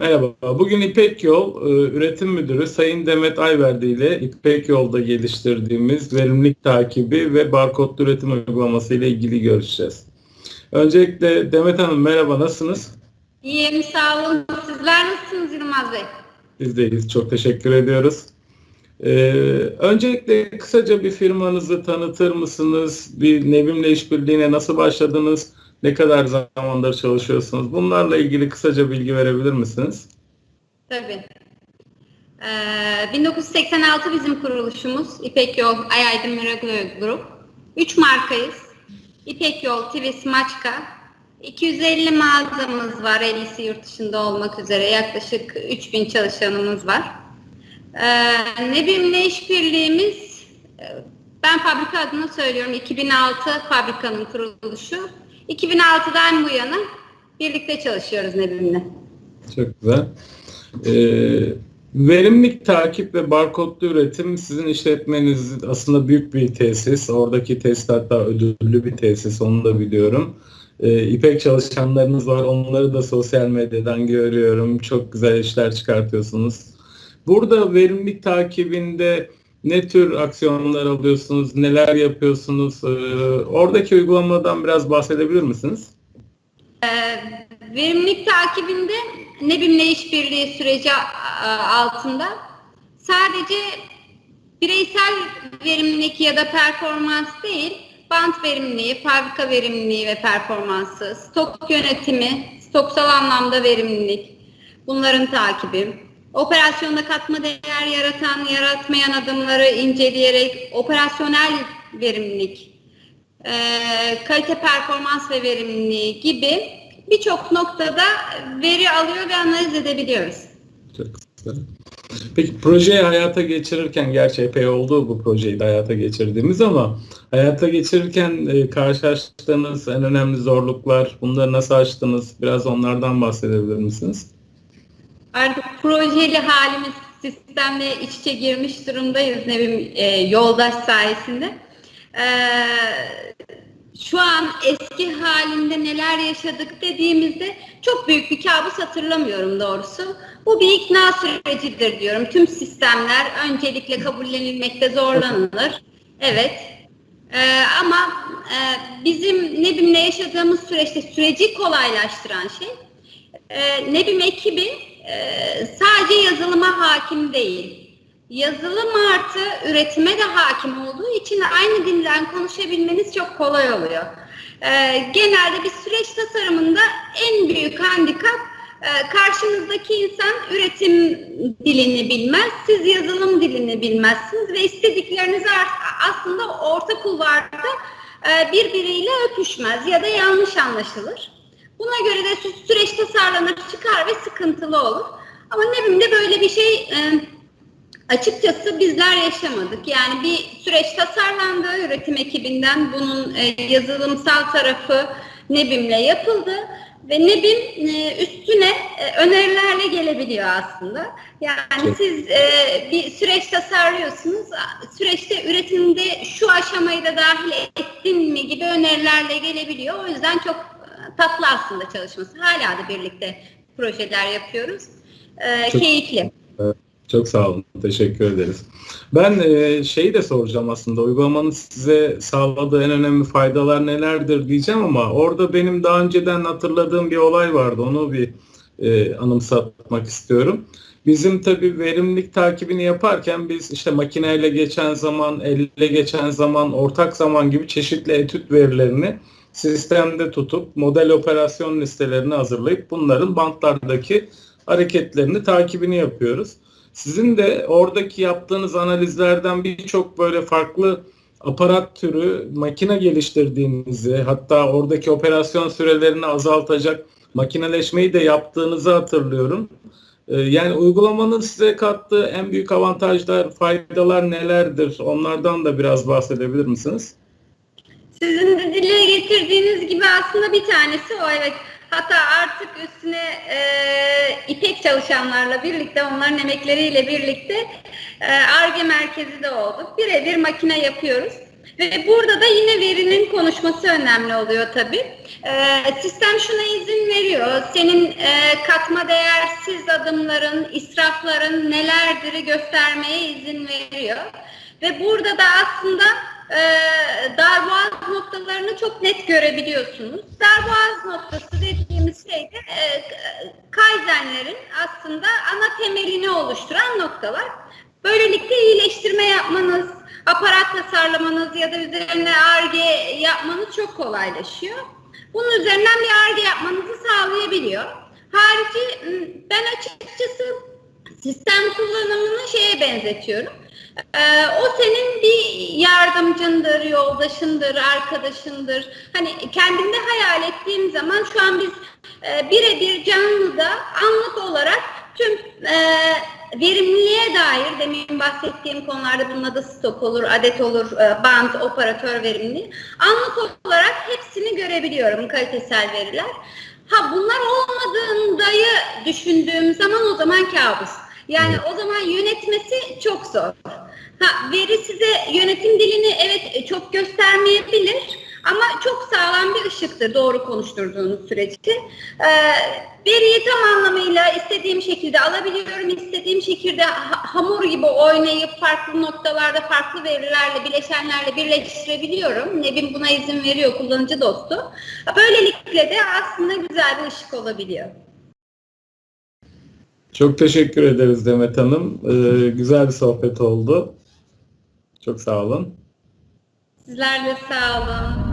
Merhaba. Bugün İpek Yol e, Üretim Müdürü Sayın Demet Ayverdi ile İpek Yol'da geliştirdiğimiz verimlilik takibi ve barkodlu üretim uygulaması ile ilgili görüşeceğiz. Öncelikle Demet Hanım merhaba nasılsınız? İyiyim sağ olun. Sizler nasılsınız Yılmaz Bey? Biz deyiz. Çok teşekkür ediyoruz. Ee, öncelikle kısaca bir firmanızı tanıtır mısınız? Bir Nevim'le işbirliğine nasıl başladınız? Ne kadar zamandır çalışıyorsunuz? Bunlarla ilgili kısaca bilgi verebilir misiniz? Tabii. Ee, 1986 bizim kuruluşumuz. İpek Yol, Ayaydın Miracle Grup. Üç markayız. İpek Yol, Twist, Maçka. 250 mağazamız var. 50'si yurt dışında olmak üzere. Yaklaşık 3000 çalışanımız var. Ee, Nebim'le işbirliğimiz e, ben fabrika adına söylüyorum 2006 fabrikanın kuruluşu. 2006'dan bu yana birlikte çalışıyoruz Nebim'le. Çok güzel. Ee, verimlilik takip ve barkodlu üretim sizin işletmeniz aslında büyük bir tesis. Oradaki tesis hatta ödüllü bir tesis onu da biliyorum. Ee, İpek çalışanlarınız var. Onları da sosyal medyadan görüyorum. Çok güzel işler çıkartıyorsunuz. Burada verimlilik takibinde ne tür aksiyonlar alıyorsunuz? Neler yapıyorsunuz? Ee, oradaki uygulamadan biraz bahsedebilir misiniz? Ee, verimlilik takibinde Nebim'le işbirliği süreci a- altında sadece bireysel verimlilik ya da performans değil, bant verimliliği, fabrika verimliliği ve performansı, stok yönetimi, stoksal anlamda verimlilik, bunların takibi, operasyonda katma değer yaratan, yaratmayan adımları inceleyerek operasyonel verimlilik, e, kalite performans ve verimliliği gibi birçok noktada veri alıyor ve analiz edebiliyoruz. Çok güzel. Peki projeyi hayata geçirirken, gerçi epey oldu bu projeyi de hayata geçirdiğimiz ama hayata geçirirken e, karşılaştığınız en önemli zorluklar, bunları nasıl aştınız? Biraz onlardan bahsedebilir misiniz? Artık projeli halimiz sistemle iç içe girmiş durumdayız Nevim e, yoldaş sayesinde. E, şu an eski halinde neler yaşadık dediğimizde çok büyük bir kabus hatırlamıyorum doğrusu. Bu bir ikna sürecidir diyorum. Tüm sistemler öncelikle kabullenilmekte zorlanılır. Evet. Ee, ama e, bizim Nebim'le yaşadığımız süreçte süreci kolaylaştıran şey e, Nebim ekibi e, sadece yazılıma hakim değil. Yazılım artı üretime de hakim olduğu için aynı dilden konuşabilmeniz çok kolay oluyor. Ee, genelde bir süreç tasarımında en büyük handikap e, karşınızdaki insan üretim dilini bilmez, siz yazılım dilini bilmezsiniz ve istedikleriniz aslında orta kulvarda e, birbiriyle öpüşmez ya da yanlış anlaşılır. Buna göre de sü- süreç tasarlanır, çıkar ve sıkıntılı olur. Ama ne bileyim de böyle bir şey e, açıkçası bizler yaşamadık. Yani bir süreç tasarlandı üretim ekibinden bunun e, yazılımsal tarafı Nebim'le yapıldı ve Nebim e, üstüne e, önerilerle gelebiliyor aslında. Yani siz e, bir süreç tasarlıyorsunuz. Süreçte üretimde şu aşamayı da dahil ettin mi gibi önerilerle gelebiliyor. O yüzden çok tatlı aslında çalışması. Hala da birlikte projeler yapıyoruz. E, Çok- keyifli. Çok sağ olun. Teşekkür ederiz. Ben e, şeyi de soracağım aslında. Uygulamanın size sağladığı en önemli faydalar nelerdir diyeceğim ama orada benim daha önceden hatırladığım bir olay vardı. Onu bir e, anımsatmak istiyorum. Bizim tabii verimlilik takibini yaparken biz işte makineyle geçen zaman, elle geçen zaman, ortak zaman gibi çeşitli etüt verilerini sistemde tutup model operasyon listelerini hazırlayıp bunların bantlardaki hareketlerini takibini yapıyoruz. Sizin de oradaki yaptığınız analizlerden birçok böyle farklı aparat türü makine geliştirdiğinizi hatta oradaki operasyon sürelerini azaltacak makineleşmeyi de yaptığınızı hatırlıyorum. Ee, Yani uygulamanın size kattığı en büyük avantajlar, faydalar nelerdir? Onlardan da biraz bahsedebilir misiniz? Sizin dile getirdiğiniz gibi aslında bir tanesi o evet. Hatta artık üstüne e, İpek çalışanlarla birlikte, onların emekleriyle birlikte ARGE merkezi de olduk. Birebir makine yapıyoruz. Ve burada da yine verinin konuşması önemli oluyor tabii. Ee, sistem şuna izin veriyor. Senin e, katma değersiz adımların, israfların nelerdir göstermeye izin veriyor. Ve burada da aslında e, darboğaz noktalarını çok net görebiliyorsunuz. Darboğaz noktası dediğimiz şey de e, Kaizenlerin aslında ana temelini oluşturan noktalar. Böylelikle iyileştirme yapmanız, aparat tasarlamanız ya da üzerine ARGE yapmanız çok kolaylaşıyor. Bunun üzerinden bir ARGE yapmanızı sağlayabiliyor. Harici ben açıkçası sistem kullanımını şeye benzetiyorum. Ee, o senin bir yardımcındır, yoldaşındır, arkadaşındır. Hani kendimde hayal ettiğim zaman şu an biz e, birebir canlıda anlık olarak tüm e, verimliliğe dair demin bahsettiğim konularda bunun adı stok olur, adet olur, e, band, operatör verimliliği. Anlık olarak hepsini görebiliyorum kalitesel veriler. Ha bunlar olmadığındayı düşündüğüm zaman o zaman kabus. Yani o zaman yönetmesi çok zor. Ha, veri size yönetim dilini evet çok göstermeyebilir ama çok sağlam bir ışıktır doğru konuşturduğunuz sürece. Ee, veriyi tam anlamıyla istediğim şekilde alabiliyorum, istediğim şekilde ha- hamur gibi oynayıp farklı noktalarda farklı verilerle, bileşenlerle birleştirebiliyorum. Nebim buna izin veriyor kullanıcı dostu. Böylelikle de aslında güzel bir ışık olabiliyor. Çok teşekkür ederiz Demet Hanım. Ee, güzel bir sohbet oldu. Çok sağ olun. Sizler de sağ olun.